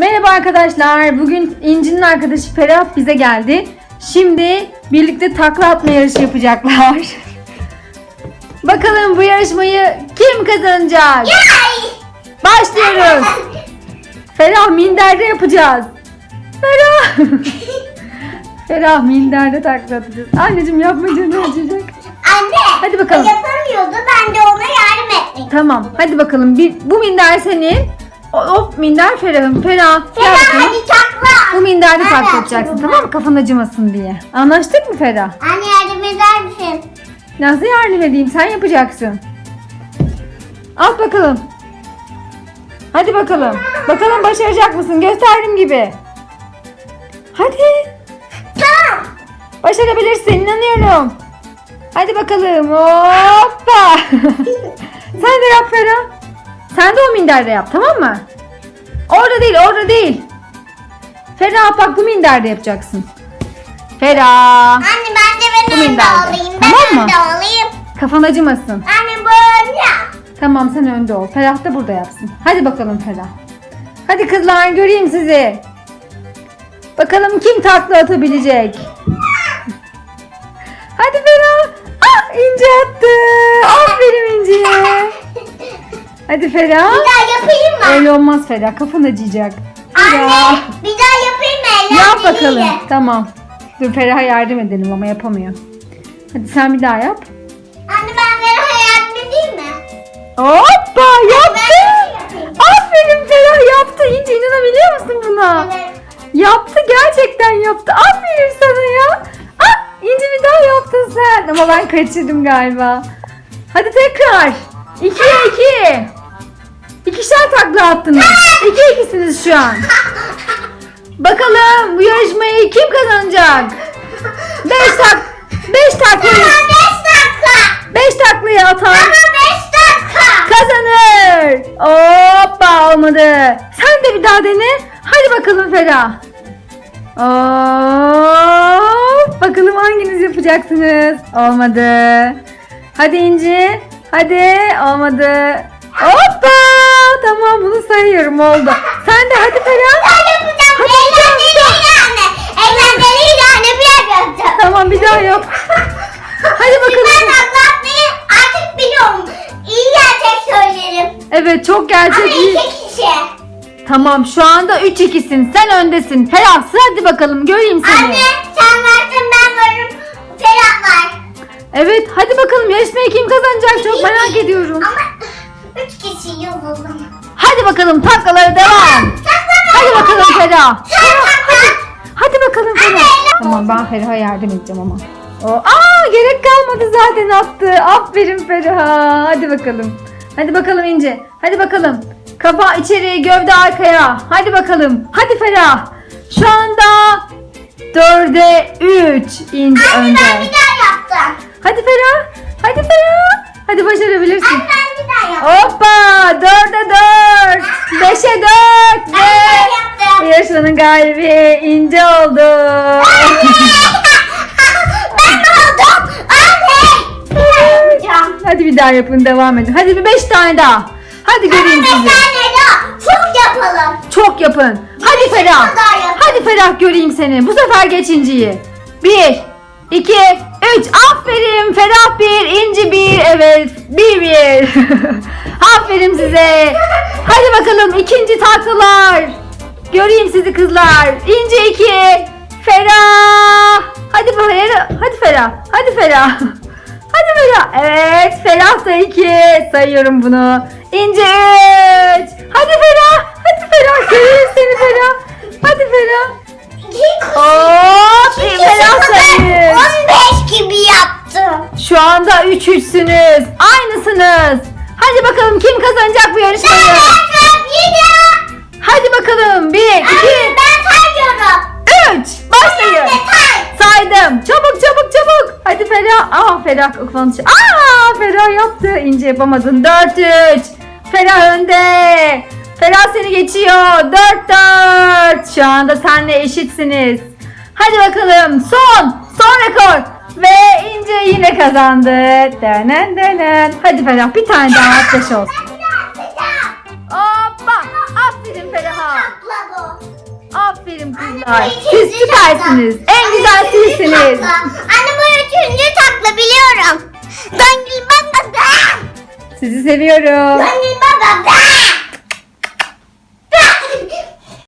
Merhaba arkadaşlar. Bugün İnci'nin arkadaşı Ferah bize geldi. Şimdi birlikte takla atma yarışı yapacaklar. Bakalım bu yarışmayı kim kazanacak? Başlıyoruz. Ferah minderde yapacağız. Ferah. Ferah minderde takla atacağız. Anneciğim yapma canı acıyacak. Anne. Hadi bakalım. Yapamıyordu. Ben de ona yardım ettim. Tamam hadi bakalım. Bir, bu minder senin. O minder Ferah'ın. Ferah. Ferah hadi takla. Bu minderde Ben takla de atacaksın yapıyorum tamam mı? Kafan acımasın diye. Anlaştık mı Ferah? Anne yardım eder misin? Nasıl yardım edeyim? Sen yapacaksın. At bakalım. Hadi bakalım. Bakalım başaracak mısın? Gösterdim gibi. Hadi. Tamam. Başarabilirsin. inanıyorum. Hadi bakalım. Hoppa. Sen de yap Ferah. Sen de o minderde yap tamam mı? Orada değil orada değil. Ferah bak bu minderde yapacaksın. Ferah. Anne ben de ben Bu önde minderde. olayım. Ben Tamam mı? önde olayım. Kafan acımasın. Anne böyle. Tamam sen önde ol. Ferah da burada yapsın. Hadi bakalım Ferah. Hadi kızlar göreyim sizi. Bakalım kim takla atabilecek. Hadi Ferah. Ah İnci attı. Aferin İnci'ye. Hadi Ferah. Bir daha yapayım mı? Öyle olmaz Ferah. Kafan acıyacak. Anne Ferah. bir daha yapayım mı? Yap Eğlenceliyle. bakalım. Tamam. Dur Ferah'a yardım edelim ama yapamıyor. Hadi sen bir daha yap. Anne ben Ferah'a yardım edeyim mi? Hoppa yaptı. Ben yapayım. Aferin Ferah yaptı. İnce inanabiliyor musun buna? Evet. Yaptı gerçekten yaptı. Aferin sana ya. Ah İnci bir daha yaptın sen. Ama ben kaçırdım galiba. Hadi tekrar. İkiye iki. İkişer takla attınız. İki ikisiniz şu an. Bakalım bu yarışmayı kim kazanacak? Beş tak beş taklayı Baba 5 dakika. beş taklayı atan 5 dakika. kazanır. Hoppa olmadı. Sen de bir daha dene. Hadi bakalım Ferah. Hop. Bakalım hanginiz yapacaksınız. Olmadı. Hadi İnci. Hadi. Olmadı. Hoppa. Sayıyorum oldu. Sen de hadi Ferah. Ben yapacağım. Hadi Eğlenceliyle anne. Eğlenceliyle anne bir yer yapacağım. Tamam bir daha yap. Hadi Ben bakalım. atlatmayı artık biliyorum. İyi gerçek söylerim. Evet çok Ama gerçek iyi. iki kişi. Tamam şu anda 3-2'sin. Sen öndesin. Ferah hadi bakalım göreyim seni. Anne sen varsın ben varım. Ferhat var. Evet hadi bakalım yarışmayı kim kazanacak çok merak ediyorum. Ama üç kişi yoruldum bakalım taklalara devam. Hadi bakalım Ferah. Hadi bakalım Ferah. Tamam ben Ferah'a yardım edeceğim ama. O, aa gerek kalmadı zaten attı. Aferin Ferah. Hadi bakalım. Hadi bakalım İnce. Hadi bakalım. Kafa içeri, gövde arkaya. Hadi bakalım. Hadi Ferah. Şu anda 4'e 3 İnce Anne, önde. Ben bir daha yaptım. Hadi Ferah. Hadi Ferah. Hadi başarabilirsin. Anne, ben bir daha yaptım. Hoppa. 4 galibi İnce oldu. ben oldum? Anne. Hadi bir daha yapın devam edin. Hadi bir beş tane daha. Hadi göreyim sizi. tane daha. Çok yapalım. Çok yapın. Hadi Ferah. Hadi Ferah göreyim seni. Bu sefer geç İnci'yi. Bir, iki, üç. Aferin. Ferah bir, İnci bir. Evet. Bir bir. Aferin size. Hadi bakalım ikinci tatlılar. Göreyim sizi kızlar. İnci iki. Ferah. Hadi Ferah. Hadi Ferah. Hadi Ferah. Hadi Ferah. Evet. Ferah da iki. Sayıyorum bunu. İnci üç. Hadi Ferah. Hadi Ferah. Göreyim seni Ferah. Hadi Ferah. Hop. Ferah sayı. 15 gibi yaptım. Şu anda üç üçsünüz. Aynısınız. Hadi bakalım kim kazanacak bu yarışmayı? Ferah. Aa Ferah kafanı ç- Aa Ferah yaptı. İnce yapamadın. 4 3. Ferah önde. Ferah seni geçiyor. 4 4. Şu anda senle eşitsiniz. Hadi bakalım. Son. Son rekor. Ve İnce yine kazandı. Denen denen. Hadi Ferah bir tane daha atlaş olsun. Hoppa. Aferin Feraha. Aferin kızlar. Siz süpersiniz. En güzel sizsiniz. Anne bu Sizi seviyorum. Da.